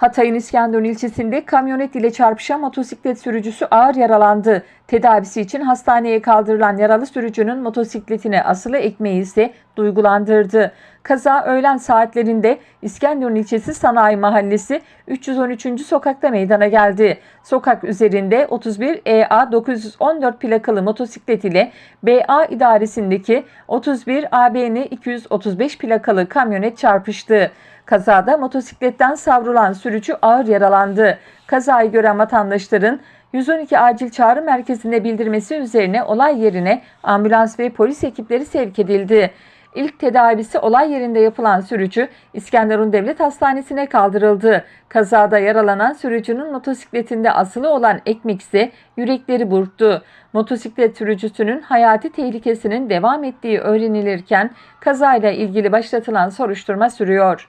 Hatay'ın İskenderun ilçesinde kamyonet ile çarpışan motosiklet sürücüsü ağır yaralandı. Tedavisi için hastaneye kaldırılan yaralı sürücünün motosikletine asılı ekmeği ise duygulandırdı. Kaza öğlen saatlerinde İskenderun ilçesi Sanayi Mahallesi 313. sokakta meydana geldi. Sokak üzerinde 31 EA 914 plakalı motosiklet ile BA idaresindeki 31 ABN 235 plakalı kamyonet çarpıştı. Kazada motosikletten savrulan sürücü ağır yaralandı. Kazayı gören vatandaşların 112 acil çağrı merkezine bildirmesi üzerine olay yerine ambulans ve polis ekipleri sevk edildi. İlk tedavisi olay yerinde yapılan sürücü İskenderun Devlet Hastanesi'ne kaldırıldı. Kazada yaralanan sürücünün motosikletinde asılı olan ekmek ise yürekleri burktu. Motosiklet sürücüsünün hayati tehlikesinin devam ettiği öğrenilirken kazayla ilgili başlatılan soruşturma sürüyor.